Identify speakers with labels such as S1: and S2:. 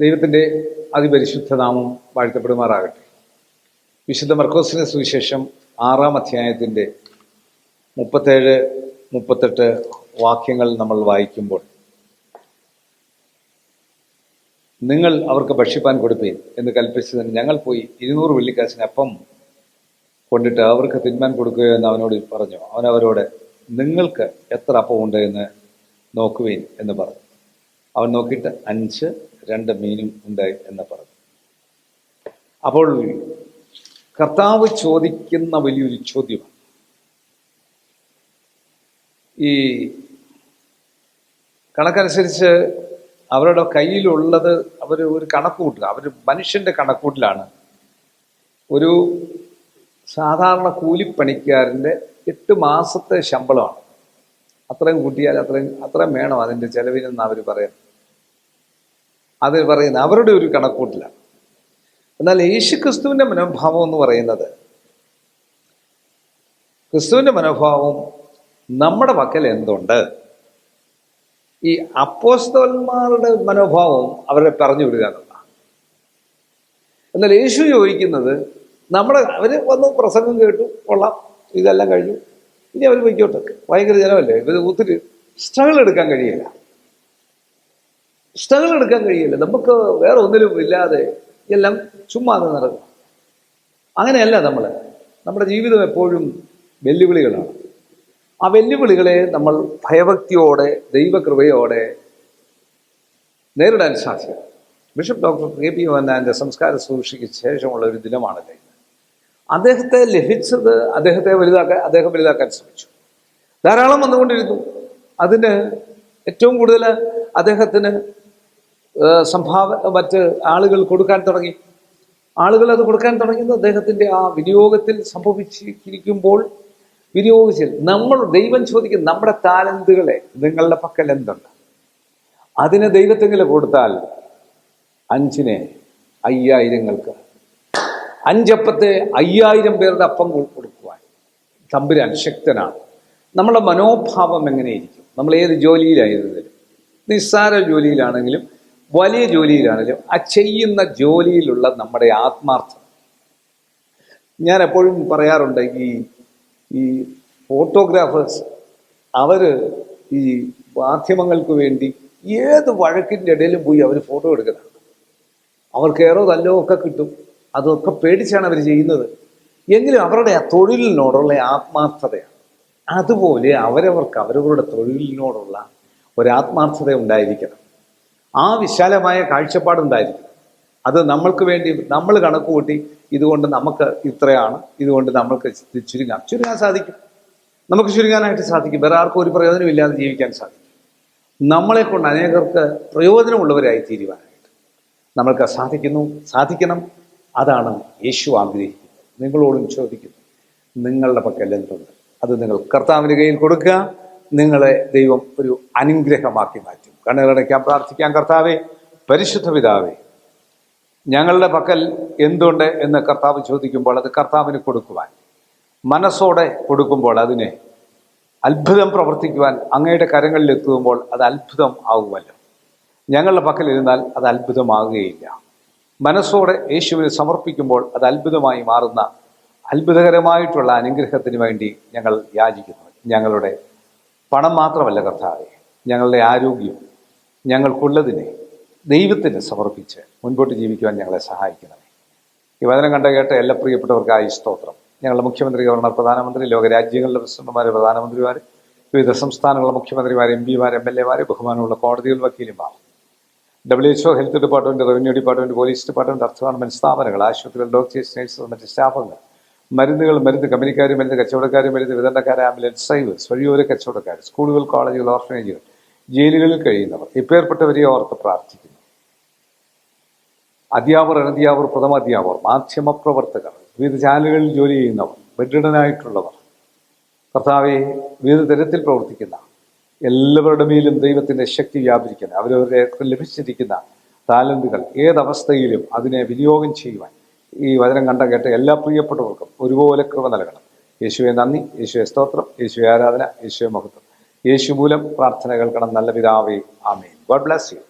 S1: ദൈവത്തിന്റെ അതിപരിശുദ്ധ നാമം വാഴ്ത്തപ്പെടുമാറാകട്ടെ. വിശുദ്ധ മർക്കോസിന് സുവിശേഷം ആറാം അധ്യായത്തിന്റെ മുപ്പത്തേഴ് മുപ്പത്തെട്ട് വാക്യങ്ങൾ നമ്മൾ വായിക്കുമ്പോൾ നിങ്ങൾ അവർക്ക് ഭക്ഷിപ്പാൻ കൊടുപ്പീൻ എന്ന് കൽപ്പിച്ചതിന് ഞങ്ങൾ പോയി ഇരുന്നൂറ് വെള്ളിക്കാശിന് അപ്പം കൊണ്ടിട്ട് അവർക്ക് തിന്മാൻ കൊടുക്കുകയോ എന്ന് അവനോട് പറഞ്ഞു. അവൻ അവരോട് നിങ്ങൾക്ക് എത്ര അപ്പമുണ്ട് എന്ന് നോക്കുവീൻ എന്ന് പറഞ്ഞു. അവൻ നോക്കിയിട്ട് അഞ്ച് രണ്ട് മീനും ഉണ്ടായി എന്ന് പറഞ്ഞു. അപ്പോൾ കർത്താവ് ചോദിക്കുന്ന വലിയൊരു ചോദ്യമാണ്. ഈ കണക്കനുസരിച്ച് അവരുടെ കയ്യിലുള്ളത് അവർ ഒരു കണക്ക് കൂട്ടുക. അവർ മനുഷ്യന്റെ കണക്കൂട്ടിലാണ്. ഒരു സാധാരണ കൂലിപ്പണിക്കാരന്റെ എട്ട് മാസത്തെ ശമ്പളമാണ്. അത്രയും കൂട്ടിയാൽ അത്രയും അത്രയും വേണം അതിന്റെ ചെലവിനെന്ന് അവർ പറയാം അത് പറയുന്ന അവരുടെ ഒരു കണക്കൂട്ടിലാണ് എന്നാൽ യേശു ക്രിസ്തുവിന്റെ മനോഭാവം എന്ന് പറയുന്നത് ക്രിസ്തുവിന്റെ മനോഭാവം നമ്മുടെ പക്കൽ എന്തുണ്ട്? ഈ അപ്പോസ്തവന്മാരുടെ മനോഭാവം അവരെ പറഞ്ഞു വിടുക എന്നുള്ളതാണ്. എന്നാൽ യേശു ചോദിക്കുന്നത് നമ്മുടെ അവർ വന്ന് പ്രസംഗം കേട്ടു കൊള്ളാം ഇതെല്ലാം കഴിഞ്ഞു. ഇനി അവർ പോയിക്കോട്ടെ. ഭയങ്കര ജനമല്ലേ? ഇവർ ഒത്തിരി സ്ട്രഗിൾ എടുക്കാൻ കഴിയില്ല. സ്ട്രഗിൾ എടുക്കാൻ കഴിയില്ല. നമുക്ക് വേറെ ഒന്നിലും ഇല്ലാതെ എല്ലാം ചുമ്മാ അങ്ങ് നടക്കും. അങ്ങനെയല്ല നമ്മൾ നമ്മുടെ ജീവിതം എപ്പോഴും വെല്ലുവിളികളാണ്. ആ വെല്ലുവിളികളെ നമ്മൾ ഭയഭക്തിയോടെ ദൈവകൃപയോടെ നേരിടാൻ സാധ്യത ബിഷപ്പ് ഡോക്ടർ കെ പി വന്നാന്റെ സംസ്കാര സൂക്ഷിക്ക് ശേഷമുള്ള ഒരു ദിനമാണല്ലേ അദ്ദേഹത്തെ ലഭിച്ചത് അദ്ദേഹത്തെ വലുതാക്കാൻ അദ്ദേഹം വലുതാക്കാൻ ശ്രമിച്ചു. ധാരാളം വന്നുകൊണ്ടിരുന്നു. അതിന് ഏറ്റവും കൂടുതൽ അദ്ദേഹത്തിന് സംഭാവ മറ്റ് ആളുകൾ കൊടുക്കാൻ തുടങ്ങി. ആളുകൾ അത് കൊടുക്കാൻ തുടങ്ങിയത് അദ്ദേഹത്തിന്റെ ആ വിനിയോഗത്തിൽ സംഭവിച്ചിരിക്കുമ്പോൾ വിനിയോഗിച്ചിൽ നമ്മൾ ദൈവം ചോദിക്കും നമ്മുടെ താലന്തുകളെ നിങ്ങളുടെ പക്കൽ എന്തുണ്ട്? അതിനെ ദൈവത്തെങ്കിലും കൊടുത്താൽ അഞ്ചിനെ അയ്യായിരങ്ങൾക്ക് അഞ്ചപ്പത്തെ അയ്യായിരം പേരുടെ അപ്പം കൊടുക്കുവാൻ. തമ്പുരാൻ ശക്തനാണ്. നമ്മുടെ മനോഭാവം എങ്ങനെയിരിക്കും? നമ്മൾ ഏത് ജോലിയിലായിരുന്നതിലും നിസ്സാര ജോലിയിലാണെങ്കിലും വലിയ ജോലിയിലാണെങ്കിലും ആ ചെയ്യുന്ന ജോലിയിലുള്ള നമ്മുടെ ആത്മാർത്ഥം ഞാൻ എപ്പോഴും പറയാറുണ്ട് ഈ ഈ ഫോട്ടോഗ്രാഫേഴ്സ് അവർ ഈ മാധ്യമങ്ങൾക്ക് വേണ്ടി ഏത് വഴക്കിന്റെ ഇടയിലും പോയി അവർ ഫോട്ടോ എടുക്കുന്നതാണ്. അവർക്ക് ഏറോ തല്ലോ ഒക്കെ കിട്ടും. അതൊക്കെ പേടിച്ചാണ് അവർ ചെയ്യുന്നത്. എങ്കിലും അവരുടെ ആ തൊഴിലിനോടുള്ള ആത്മാർത്ഥതയാണ്. അതുപോലെ അവരവർക്ക് അവരവരുടെ തൊഴിലിനോടുള്ള ഒരാത്മാർത്ഥത ഉണ്ടായിരിക്കണം. ആ വിശാലമായ കാഴ്ചപ്പാടുണ്ടായിരിക്കണം അത് നമ്മൾക്ക് വേണ്ടി നമ്മൾ കണക്ക് കൂട്ടി ഇതുകൊണ്ട് നമുക്ക് ഇത്രയാണ് ഇതുകൊണ്ട് നമ്മൾക്ക് ചുരുങ്ങാം. ചുരുങ്ങാൻ സാധിക്കും. നമുക്ക് ചുരുങ്ങാനായിട്ട് സാധിക്കും. വേറെ ആർക്കും ഒരു പ്രയോജനമില്ലാതെ ജീവിക്കാൻ സാധിക്കും. നമ്മളെ കൊണ്ട് അനേകർക്ക് പ്രയോജനമുള്ളവരായി തീരുവാനായിട്ട് നമ്മൾക്ക് സാധിക്കുന്നു സാധിക്കണം. അതാണ് യേശു ആഗ്രഹിക്കുന്നത്. നിങ്ങളോടും ചോദിക്കുന്നു നിങ്ങളുടെ പക്കൽ എന്തുണ്ട്? അത് നിങ്ങൾ കർത്താവിന്റെ കയ്യിൽ കൊടുക്കുക നിങ്ങളെ ദൈവം ഒരു അനുഗ്രഹമാക്കി മാറ്റും. കണ്ണുകളടയ്ക്കാൻ പ്രാർത്ഥിക്കാം കർത്താവേ. പരിശുദ്ധ പിതാവേ ഞങ്ങളുടെ പക്കൽ എന്തുണ്ട് എന്ന് കർത്താവ് ചോദിക്കുമ്പോൾ അത് കർത്താവിന് കൊടുക്കുവാൻ മനസ്സോടെ കൊടുക്കുമ്പോൾ അതിനെ അത്ഭുതം പ്രവർത്തിക്കുവാൻ അങ്ങയുടെ കരങ്ങളിൽ എത്തുമ്പോൾ അത് അത്ഭുതം ആകുമല്ലോ ഞങ്ങളുടെ പക്കൽ ഇരുന്നാൽ അത് അത്ഭുതമാകുകയില്ല. മനസ്സോടെ യേശുവിന് സമർപ്പിക്കുമ്പോൾ അത് അത്ഭുതമായി മാറുന്ന അത്ഭുതകരമായിട്ടുള്ള അനുഗ്രഹത്തിന് വേണ്ടി ഞങ്ങൾ യാചിക്കുന്നു. ഞങ്ങളുടെ പണം മാത്രമല്ല കർത്താവെ ഞങ്ങളുടെ ആരോഗ്യം ഞങ്ങൾക്കുള്ളതിനെ ദൈവത്തിന് സമർപ്പിച്ച് മുൻപോട്ട് ജീവിക്കുവാൻ ഞങ്ങളെ സഹായിക്കണമേ. ഈ വചനം കണ്ട കേട്ട എല്ലാ പ്രിയപ്പെട്ടവർക്കായി സ്തോത്രം. ഞങ്ങളുടെ മുഖ്യമന്ത്രി ഗവർണർ പ്രധാനമന്ത്രി ലോകരാജ്യങ്ങളിലെ പ്രസിഡന്റുമാർ പ്രധാനമന്ത്രിമാർ വിവിധ സംസ്ഥാനങ്ങളിലെ മുഖ്യമന്ത്രിമാർ എം പിമാർ എം എൽ എമാർ ബഹുമാനമുള്ള കോടതികൾ വക്കീലുമാർ W H O health department revenue department police department അർത്ഥ ഗവൺമെന്റ് സ്ഥാപനങ്ങൾ ആശുപത്രികൾ ഡോക്ടേഴ്സ് നഴ്സസ് മറ്റ് സ്റ്റാഫുകൾ. മരുന്നുകൾ മരുന്ന് കമ്പനിക്കാർ മരുന്ന് കച്ചവടക്കാർ മരുന്ന് വിതരണക്കാർ ആംബുലൻസ് ഡ്രൈവേഴ്സ് വഴിയോര കച്ചവടക്കാർ സ്കൂളുകൾ കോളേജുകൾ ഓർഫനേജുകൾ ജയിലുകളിൽ കഴിയുന്നവർ ഇപ്പേർപ്പെട്ടവരെ ഓർത്ത് പ്രാർത്ഥിക്കുന്നു. അധ്യാപകർ അനധ്യാപകർ പ്രഥമ അധ്യാപകർ മാധ്യമപ്രവർത്തകർ വിവിധ ചാനലുകളിൽ ജോലി ചെയ്യുന്നവർ ബെഡ്രിഡനായിട്ടുള്ളവർ കർത്താവെ വിവിധ തരത്തിൽ പ്രവർത്തിക്കുന്ന എല്ലാവരുടെ മേലും ദൈവത്തിന്റെ ശക്തി വ്യാപരിക്കാൻ അവരവരുടെ ലഭിച്ചിരിക്കുന്ന താലന്തുകൾ ഏതവസ്ഥയിലും അതിനെ വിനിയോഗം ചെയ്യുവാൻ ഈ വചനം കണ്ട കേട്ട എല്ലാ പ്രിയപ്പെട്ടവർക്കും ഒരുപോലെ കൃപ നൽകണം. യേശുവെ നന്ദി യേശുവെ സ്തോത്രം യേശുവെ ആരാധന യേശുവെ മഹത്വം. യേശു മൂലം പ്രാർത്ഥന കേൾക്കണം നല്ല പിതാവേ ആമേൻ. ഗോഡ് ബ്ലാസ് യു